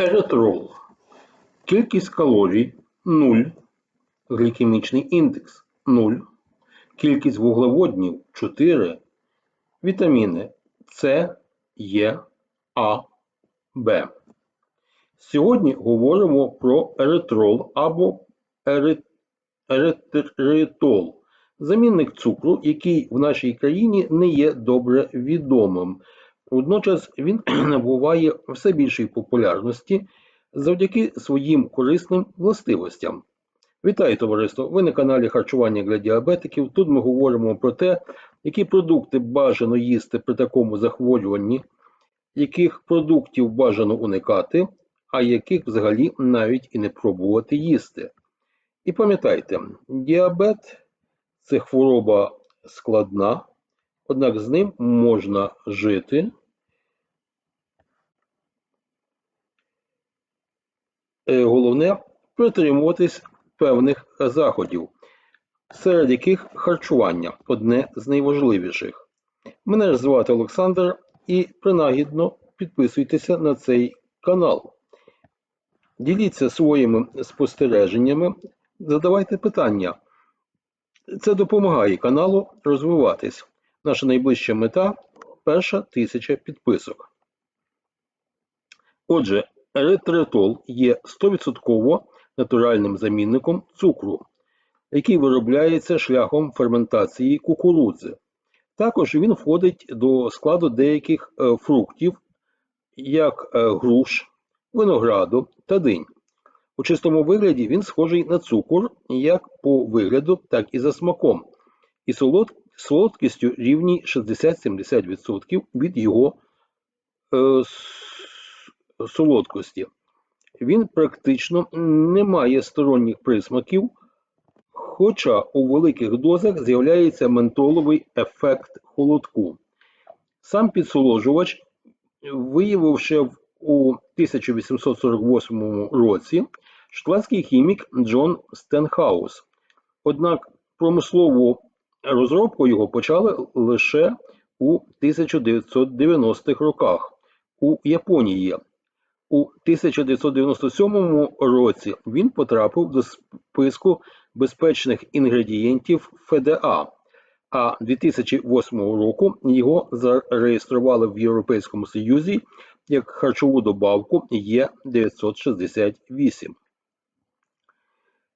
Еритрол. Кількість калорій 0. Глікемічний індекс 0. Кількість вуглеводнів 4. Вітаміни С, Е, А, Б. Сьогодні говоримо про еритрол або ери- еритритол. Замінник цукру, який в нашій країні не є добре відомим. Водночас він набуває все більшої популярності завдяки своїм корисним властивостям. Вітаю, товариство! Ви на каналі Харчування для діабетиків. Тут ми говоримо про те, які продукти бажано їсти при такому захворюванні, яких продуктів бажано уникати, а яких взагалі навіть і не пробувати їсти. І пам'ятайте, діабет це хвороба складна, однак з ним можна жити. Головне притримуватись певних заходів, серед яких харчування одне з найважливіших. Мене ж звати Олександр і принагідно підписуйтеся на цей канал. Діліться своїми спостереженнями, задавайте питання. Це допомагає каналу розвиватись. Наша найближча мета перша тисяча підписок. Отже, еритритол є 100% натуральним замінником цукру, який виробляється шляхом ферментації кукурудзи. Також він входить до складу деяких е, фруктів, як е, груш, винограду та динь. У чистому вигляді він схожий на цукор як по вигляду, так і за смаком, і солод, солодкістю рівній 60-70% від його е, солодкості. Він практично не має сторонніх присмаків, хоча у великих дозах з'являється ментоловий ефект холодку. Сам підсоложувач, виявивши у 1848 році шотландський хімік Джон Стенхаус. Однак промислову розробку його почали лише у 1990-х роках у Японії. У 1997 році він потрапив до списку безпечних інгредієнтів ФДА, а 2008 року його зареєстрували в Європейському Союзі як харчову добавку Є968.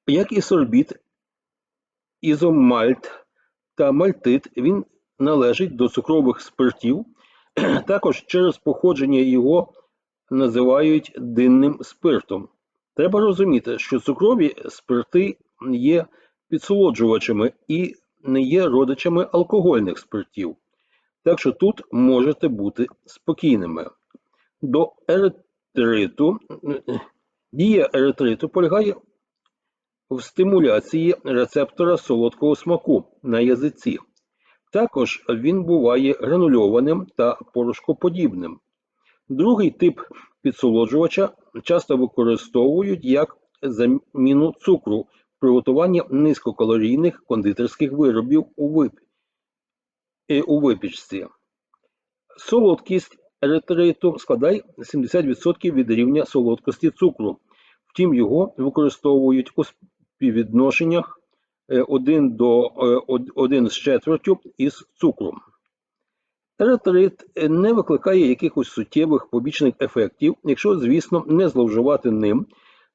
Як і сорбіт, ізомальт та мальтит, він належить до цукрових спиртів. Також через походження його називають динним спиртом. Треба розуміти, що цукрові спирти є підсолоджувачами і не є родичами алкогольних спиртів. Так що тут можете бути спокійними. До еритриту дія еритриту полягає в стимуляції рецептора солодкого смаку на язиці. Також він буває гранульованим та порошкоподібним. Другий тип підсолоджувача часто використовують як заміну цукру в приготуванні низькокалорійних кондитерських виробів у, вип... е, у випічці. Солодкість еритриту складає 70% від рівня солодкості цукру. Втім, його використовують у співвідношеннях 1 до 1 з четвертю із цукром. Еритрит не викликає якихось суттєвих побічних ефектів, якщо, звісно, не зловживати ним,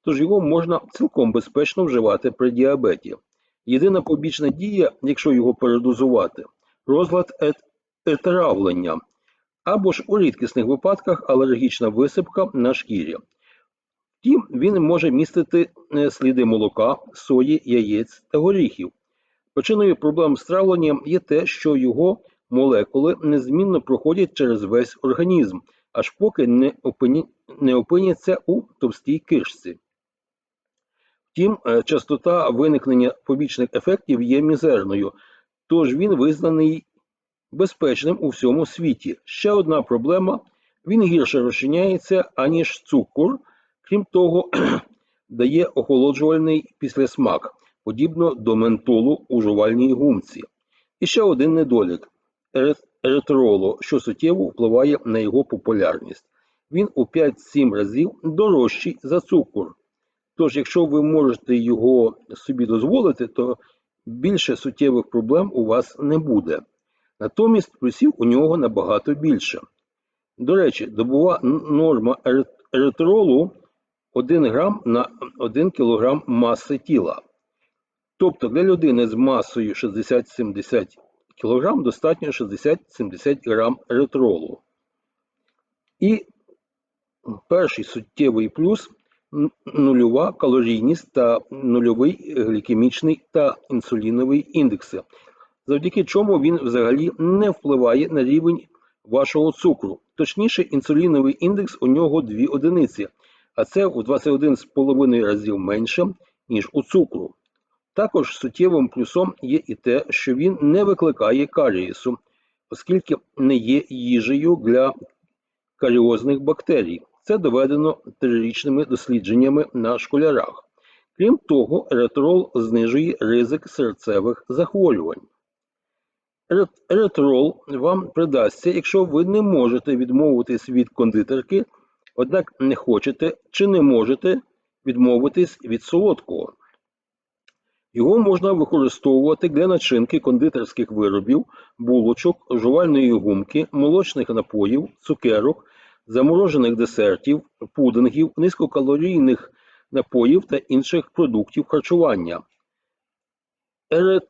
тож його можна цілком безпечно вживати при діабеті. Єдина побічна дія, якщо його передозувати, розлад травлення, або ж у рідкісних випадках алергічна висипка на шкірі. Втім, він може містити е, сліди молока, сої, яєць та горіхів. Причиною проблем з травленням є те, що його молекули незмінно проходять через весь організм, аж поки не, опині... не опиняться у товстій кишці. Втім, е, частота виникнення побічних ефектів є мізерною, тож він визнаний безпечним у всьому світі. Ще одна проблема: він гірше розчиняється, аніж цукор, крім того, дає охолоджувальний післясмак, подібно до ментолу у жувальній гумці. І ще один недолік еритролу, що суттєво впливає на його популярність. він у 5-7 разів дорожчий за цукор. Тож, якщо ви можете його собі дозволити, то більше суттєвих проблем у вас не буде. Натомість плюсів у нього набагато більше. До речі, добова норма ери- еритролу 1 грам на 1 кг маси тіла. Тобто для людини з масою 60-70 кг достатньо 60-70 грам еритролу. І перший суттєвий плюс нульова калорійність та нульовий глікемічний та інсуліновий індекси, завдяки чому він взагалі не впливає на рівень вашого цукру. Точніше, інсуліновий індекс у нього 2 одиниці, а це у 21,5 разів менше, ніж у цукру. Також суттєвим плюсом є і те, що він не викликає карієсу, оскільки не є їжею для каріозних бактерій. Це доведено трирічними дослідженнями на школярах. Крім того, еритрол знижує ризик серцевих захворювань. Ерит- Еритрол вам придасться, якщо ви не можете відмовитись від кондитерки, однак не хочете чи не можете відмовитись від солодкого. Його можна використовувати для начинки кондитерських виробів, булочок, жувальної гумки, молочних напоїв, цукерок, заморожених десертів, пудингів, низькокалорійних напоїв та інших продуктів харчування. Ерит...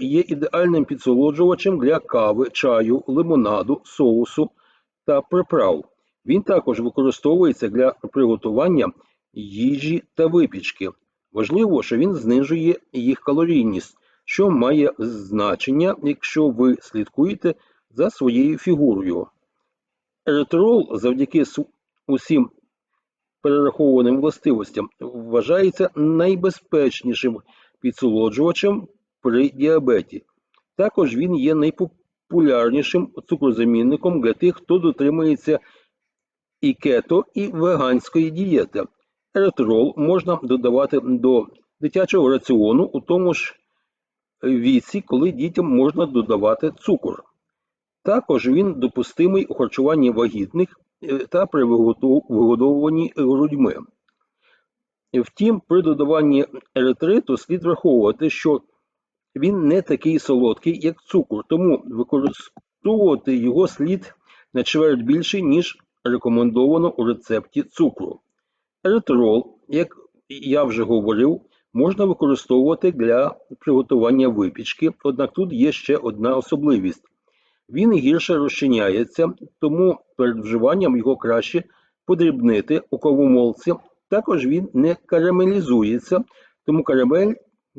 Є ідеальним підсолоджувачем для кави, чаю, лимонаду, соусу та приправ. Він також використовується для приготування їжі та випічки. Важливо, що він знижує їх калорійність, що має значення, якщо ви слідкуєте за своєю фігурою. Еритрол завдяки усім перерахованим властивостям вважається найбезпечнішим підсолоджувачем при діабеті. Також він є найпопулярнішим цукрозамінником для тих, хто дотримується і кето, і веганської дієти. Еритрол можна додавати до дитячого раціону у тому ж віці, коли дітям можна додавати цукор. Також він допустимий у харчуванні вагітних е, та при вигодовуванні грудьми. Втім, при додаванні еритриту слід враховувати, що він не такий солодкий, як цукор, тому використовувати його слід на чверть більше, ніж рекомендовано у рецепті цукру. Еритрол, як я вже говорив, можна використовувати для приготування випічки, однак тут є ще одна особливість. Він гірше розчиняється, тому перед вживанням його краще подрібнити у кавомолці. Також він не карамелізується, тому карамель,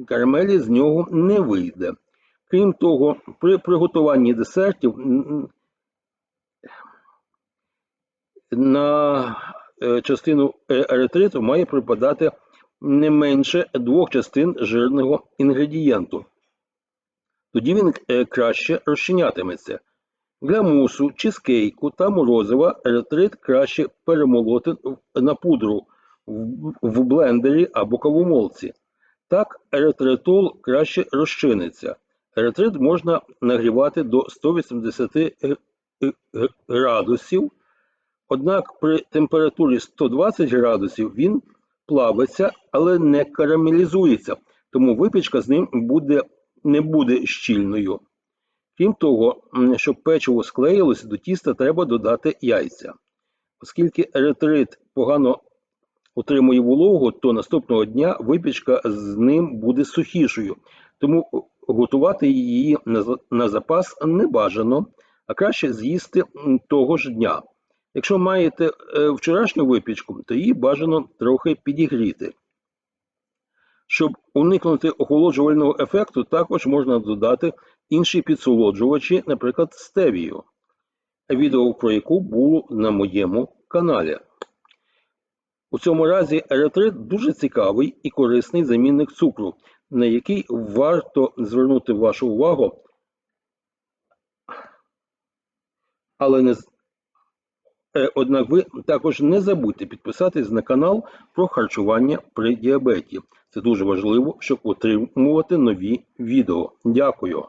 карамелі з нього не вийде. Крім того, при приготуванні десертів на частину е- еритриту має припадати не менше двох частин жирного інгредієнту. Тоді він е, краще розчинятиметься. Для мусу, чизкейку та морозива еритрит краще перемолоти на пудру в, блендері або кавомолці. Так, еритритол краще розчиниться. Еритрит можна нагрівати до 180 г- г- градусів, однак при температурі 120 градусів він плавиться, але не карамелізується, тому випічка з ним буде, не буде щільною. Крім того, щоб печиво склеїлося до тіста, треба додати яйця. Оскільки еритрит погано отримує вологу, то наступного дня випічка з ним буде сухішою, тому готувати її на запас не бажано, а краще з'їсти того ж дня. Якщо маєте е, вчорашню випічку, то її бажано трохи підігріти. Щоб уникнути охолоджувального ефекту, також можна додати інші підсолоджувачі, наприклад, стевію, відео про яку було на моєму каналі. У цьому разі еритрит дуже цікавий і корисний замінник цукру, на який варто звернути вашу увагу, але не Однак ви також не забудьте підписатись на канал про харчування при діабеті. Це дуже важливо, щоб отримувати нові відео. Дякую.